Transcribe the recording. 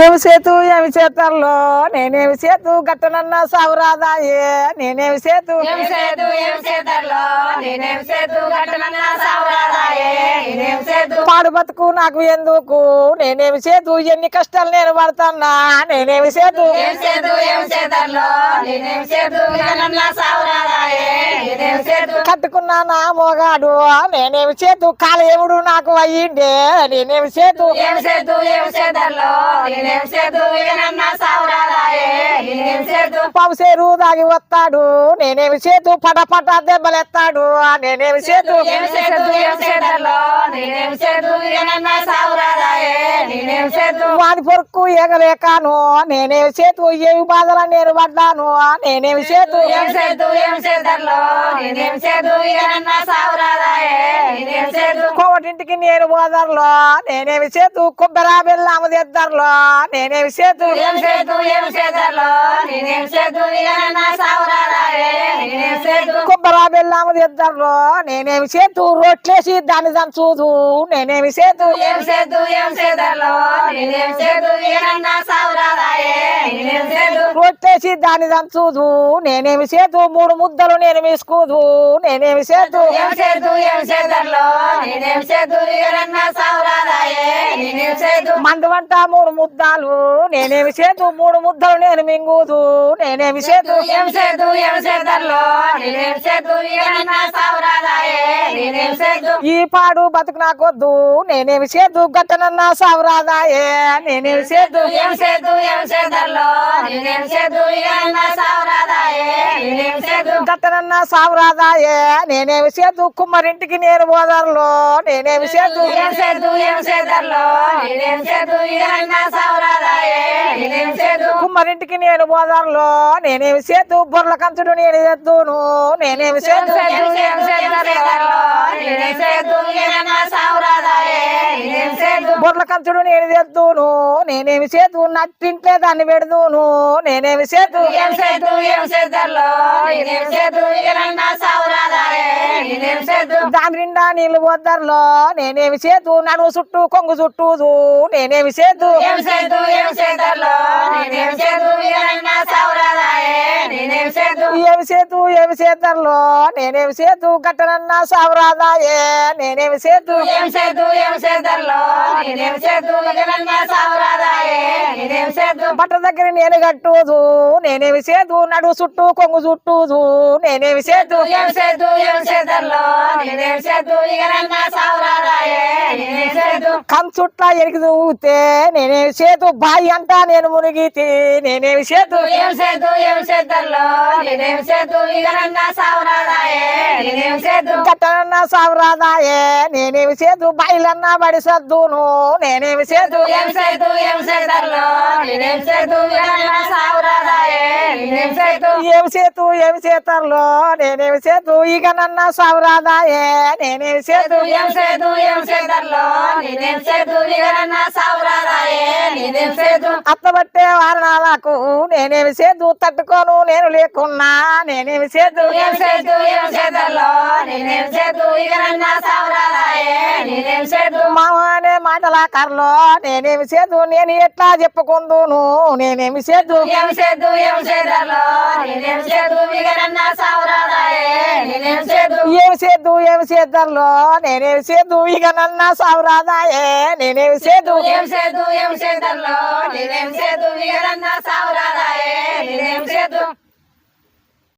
ఏమి సేతు ఏమి చేతల్లో? నేనేమి సేతు గట్టనన్న సావురాదాయే. నేనేమి సేతు ఏం సేతు ఏమి చేతల్లో? నేనేమి సేతు గట్ట పాడు బతుకు నాకు ఎందుకు? నేనేమి సేతు ఎన్ని కష్టాలు నేను పడతానా నేనేమి సేతు కట్టుకున్నా నా మోగాడు నేనేమి సేతు కాలేవుడు నాకు అయ్యిండే నేనేమి సేతు ఏం సేతు ఏం సేతల్లో నేనేం సేతు ఘటన సావరాదాయే నేనేం సేతు పవసేరు దాగి వస్తాడు. నేనేమి సేతు పట పట దెబ్బలెత్తాడు నేనేమి సేతు వాని పొరుక్కు ఎగలేకాను నేనేమి సేతు ఏమి బాధల నేను పడ్డాను. నేనేమి సేతు ఏం సేతు ఏం సేతల్లో నేనేం సేతు ఘటన సావరాదాయే నేనేం కోవటింటికి నేను బోదర్లో నేనేమి సేతు కొబ్బరా బెల్లాము తెద్దర్లో నేనేమి సేతు కొబ్బరా బెల్లాము తెద్దర్లో నేనేమి సేతు రొట్లేసి దాన్ని దంచూదు నేనేమి సేతు ఏం సేతు ఏం సేతల్లో నేనేం సేతు ఘటన సావరాదాయే నేనేం సేతు రొట్టేసి దాన్ని నేనేమి సేతు మూడు ముద్దలు నేను వేసుకోదు. నేనేమి సేతు ఏం సేతు ఏం సేతల్లో నేనేం సేతు ఘటన సావరాదాయే సేతు మందు వంట మూడు ముద్దాలు. నేనేమి సేతు మూడు ముద్దలు నేను మింగుదు. నేనేమి సేతు ఏం సేతు ఏం సేతల్లో నేనేం సేతు ఘటన సావరాదాయే? నేనేం సేతు ఈ పాడు బతుకు నాకొద్దు. నేనేమి సేతు గట్టనన్న సావురాదాయే. నేనేమి సేతు ఏం సేతు ఏం సేతల్లో నేనేం సేతు ఏం సేతల్లో నేనేం సావరాదాయే నేనేం సేతు కుమ్మరింటికి నేను బోదర్లో నేనేమి సేతు బొర్ల కంచుడు నేను ఎత్తును నేనేమి ఏం బొర్ల కంచుడు నేను తెద్దును నేనేమి సేతు నట్టింట్లే దాన్ని పెడదును నేనేమి సేతు దాని నిండా నీళ్ళు వద్దర్లో నేనేమి సేతు నడుము చుట్టూ కొంగు చుట్టూదు నేనేమి సేతు ఏం సేతు ఏమి సేతు ఏమి సేతర్లో నేనేమి సేతు గట్టనన్న సావరాదాయే. నేనేమి సేతు ఏం సేతు ఏం సేతల్లో నేనేం సేతు ఘటన సావరాదాయే. నేనేం సేతు? బట్ట దగ్గర నేను కట్టుదు నేనేమి సేతు నడుము చుట్టూ కొంగు చుట్టూదు నేనేమి సేతు ఏం సేతు ఏం సేతల్లో నేనేం సేతు ఘటన సావరాదాయే. నేనేం సేతు? కంచుట్ల ఎరికి దూగితే నేనేమి సేతు బాయి అంటా నేను మునిగితే. నేనేమి సేతు? ఏం సేతు ఏం సేతల్లో గట్టనన్న సావరాదాయే నేనేమి సేతు బాయిలన్నా బడి సద్దును నేనేమి సేతు ఏం సేతు ఏం సేతల్లో నేనేం సేతు సావరాదాయే నేనేం ఏమి సేతు ఏమి సేతర్లో నేనేమి సేతు ఇక నన్న సావరాదాయే నేనేమి సేతు ఏం సేతు ఏం సేతల్లో నేనేం సేతు ఘటన సావరాదాయే నేనేం సేతు అత్తబట్టే వారణాలకు నేనేమి సేతు తట్టుకోను నేను లేకున్నా నేనేమి సేతు మామనే మాటల కర్లో నేనేమి సేతు నేను ఎట్లా చెప్పుకుందును నేనేమి సేతు ఏమి సేతు ఏమి సేతర్లో నేనేమి సేతు ఇక నన్న సావరాదాయే నేనేమి సేతు ఏం సేతు నిన్నేం సేతల్లో నిన్నేం సేతు ఘటన సావురాదాయే నిన్నేం సేతు